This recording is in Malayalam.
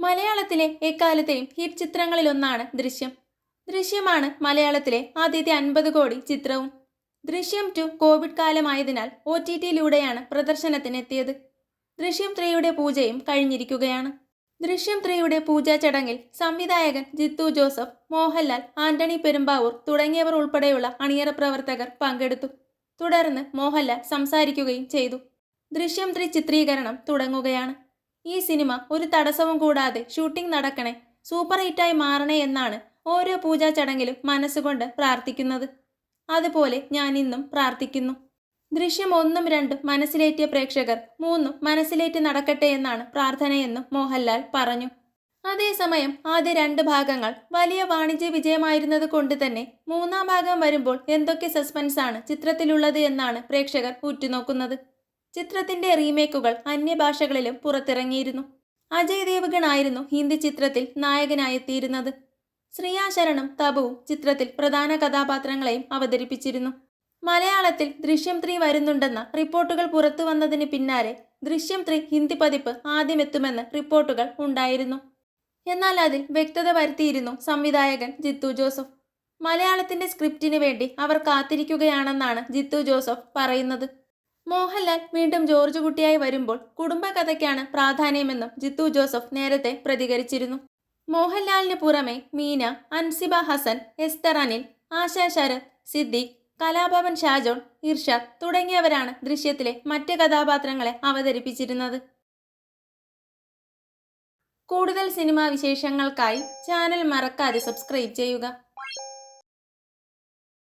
മലയാളത്തിലെ എക്കാലത്തെയും ഹിറ്റ് ചിത്രങ്ങളിലൊന്നാണ് ദൃശ്യം. ദൃശ്യമാണ് മലയാളത്തിലെ ആദ്യത്തെ അൻപത് കോടി ചിത്രവും. ദൃശ്യം ടു കോവിഡ് കാലമായതിനാൽ ഒ ടി ടിയിലൂടെയാണ് പ്രദർശനത്തിനെത്തിയത്. ദൃശ്യം ത്രീയുടെ പൂജയും കഴിഞ്ഞിരിക്കുകയാണ്. ദൃശ്യം ത്രീയുടെ പൂജാ ചടങ്ങിൽ സംവിധായകൻ ജിത്തു ജോസഫ് മോഹൻലാൽ ആന്റണി പെരുമ്പാവൂർ തുടങ്ങിയവർ ഉൾപ്പെടെയുള്ള അണിയറ പ്രവർത്തകർ പങ്കെടുത്തു. തുടർന്ന് മോഹൻലാൽ സംസാരിക്കുകയും ചെയ്തു. ദൃശ്യം ത്രീ ചിത്രീകരണം തുടങ്ങുകയാണ്. ഈ സിനിമ ഒരു തടസ്സവും കൂടാതെ ഷൂട്ടിംഗ് നടക്കണേ. സൂപ്പർ ഹിറ്റായി മാറണേ എന്നാണ് ഓരോ പൂജാ ചടങ്ങിലും മനസ്സുകൊണ്ട് പ്രാർത്ഥിക്കുന്നത്. അതുപോലെ ഞാൻ ഇന്നും പ്രാർത്ഥിക്കുന്നു. ദൃശ്യം ഒന്നും രണ്ടും മനസ്സിലേറ്റിയ പ്രേക്ഷകർ മൂന്നും മനസ്സിലേറ്റ് നടക്കട്ടെ എന്നാണ് പ്രാർത്ഥനയെന്നും മോഹൻലാൽ പറഞ്ഞു. അതേസമയം ആദ്യ രണ്ട് ഭാഗങ്ങൾ വലിയ വാണിജ്യ വിജയമായിരുന്നത് കൊണ്ട് തന്നെ മൂന്നാം ഭാഗം വരുമ്പോൾ എന്തൊക്കെ സസ്പെൻസാണ് ചിത്രത്തിലുള്ളത് എന്നാണ് പ്രേക്ഷകർ ഉറ്റുനോക്കുന്നത്. ചിത്രത്തിന്റെ റീമേക്കുകൾ അന്യഭാഷകളിലും പുറത്തിറങ്ങിയിരുന്നു. അജയ് ദേവഗൺ ആയിരുന്നു ഹിന്ദി ചിത്രത്തിൽ നായകനായെത്തിയിരുന്നത്. ശ്രീയാ തപുവും ചിത്രത്തിൽ പ്രധാന കഥാപാത്രങ്ങളെയും അവതരിപ്പിച്ചിരുന്നു. മലയാളത്തിൽ ദൃശ്യം ത്രീ വരുന്നുണ്ടെന്ന റിപ്പോർട്ടുകൾ പുറത്തു വന്നതിന് പിന്നാലെ ദൃശ്യം ത്രീ ഹിന്ദി പതിപ്പ് ആദ്യം എത്തുമെന്ന് റിപ്പോർട്ടുകൾ ഉണ്ടായിരുന്നു. എന്നാൽ അതിൽ വ്യക്തത വരുത്തിയിരുന്നു സംവിധായകൻ ജിത്തു ജോസഫ്. മലയാളത്തിന്റെ സ്ക്രിപ്റ്റിന് വേണ്ടി അവർ കാത്തിരിക്കുകയാണെന്നാണ് ജിത്തു ജോസഫ് പറയുന്നത്. മോഹൻലാൽ വീണ്ടും ജോർജ് കുട്ടിയായി വരുമ്പോൾ കുടുംബകഥയ്ക്കാണ് പ്രാധാന്യമെന്നും ജിത്തു ജോസഫ് നേരത്തെ പ്രതികരിച്ചിരുന്നു. മോഹൻലാലിന് പുറമെ മീന അൻസിബ ഹസൻ എസ്തർ അനിൽ ആശ ശരത് സിദ്ദിഖ് കലാഭവൻ ഷാജോൺ ഇർഷാദ് തുടങ്ങിയവരാണ് ദൃശ്യത്തിലെ മറ്റ് കഥാപാത്രങ്ങളെ അവതരിപ്പിച്ചിരുന്നത്. കൂടുതൽ സിനിമാ വിശേഷങ്ങൾക്കായി ചാനൽ മറക്കാതെ സബ്സ്ക്രൈബ് ചെയ്യുക.